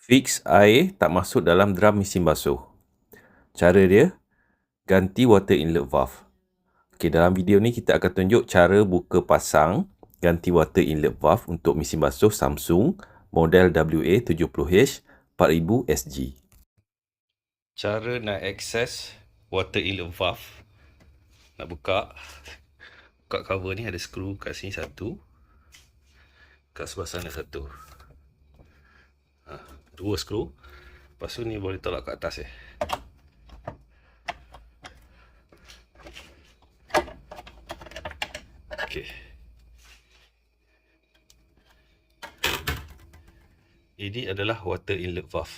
Fix air tak masuk dalam drum mesin basuh. Cara dia, ganti water inlet valve. Okay, dalam video ni kita akan tunjuk cara buka pasang ganti water inlet valve untuk mesin basuh Samsung model WA70H 4000 SG. Cara nak access water inlet valve. Nak buka. Buka cover ni ada skru kat sini satu. Kat sebelah sana satu. Dua skru. Lepas tu ni boleh tolak kat atas eh. Okey. Ini adalah water inlet valve.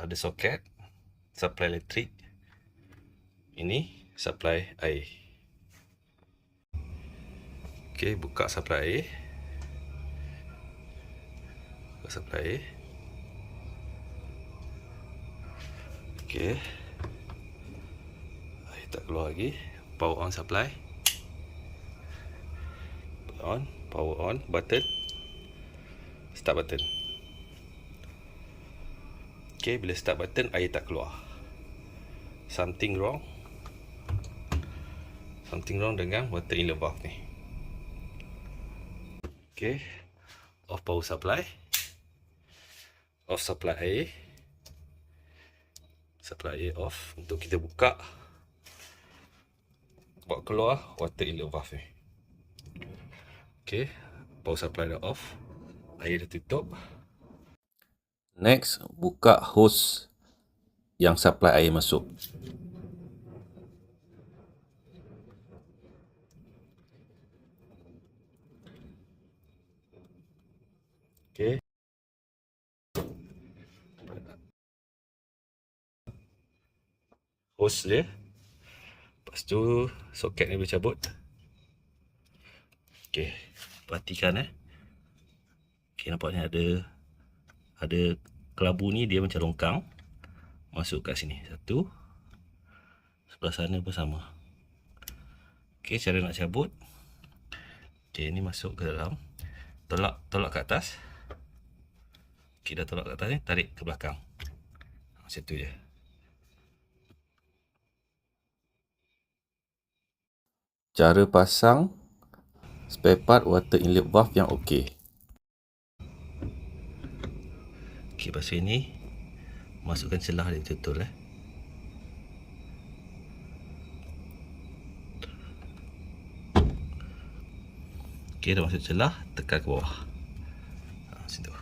Ada soket, supply elektrik. Ini supply air. Okey, buka supply air. Supply air. Okey. Air tak keluar lagi. Power on supply. On power on button. Start button. Ok bila start button air tak keluar. Something wrong. Something wrong dengan water inlet valve ni. Ok off power supply off supply air supply air off untuk kita buka buat keluar water inlet valve. Okay, power supply dah off. Air dah tutup. Next, buka hose yang supply air masuk. Hose dia Lepas tu soket ni boleh cabut. Okey, perhatikan eh. Okey, nampak ni ada ada kelabu ni dia macam longkang. Masuk kat sini. Satu. Sebelah sana pun sama. Okey, cara nak cabut. Okey, ni masuk ke dalam. Tolak tolak ke atas. Okey, dah tolak ke atas ni, tarik ke belakang. Macam tu je. Cara pasang spare part water inlet valve yang okey. Okey, pasal ini masukkan celah dia betul eh. Okey, dah masuk celah, tekan ke bawah. Ha, situ.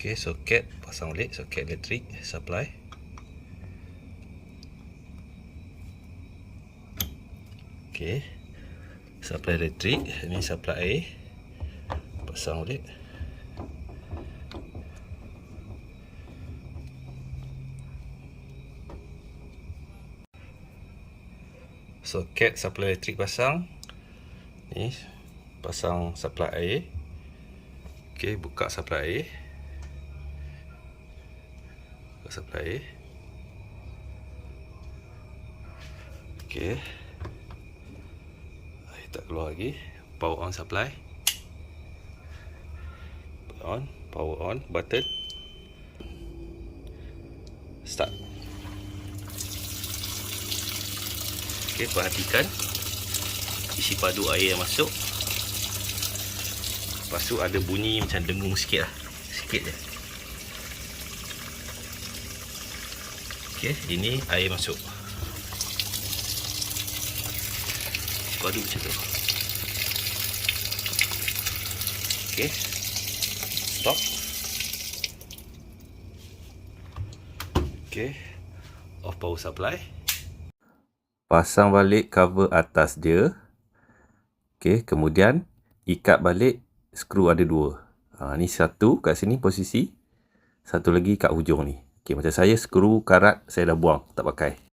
Okey, soket pasang balik, soket elektrik supply. Okey. Supply elektrik, ini supply air. Pasang balik. Soket supply elektrik pasang. Ni pasang supply air. Okey, buka supply air. Buka supply air. Okey tak keluar lagi. Power on supply. On power on button. Start. Ok perhatikan. Isi padu air yang masuk. Lepas tu ada bunyi macam dengung sikit lah. Sikit je. Ok ini air masuk padu macam tu. Ok stop. Ok off power supply. Pasang balik cover atas dia. Ok kemudian ikat balik skru ada dua. Ha, ni satu kat sini posisi satu lagi kat hujung ni. Ok macam saya skru karat saya dah buang tak pakai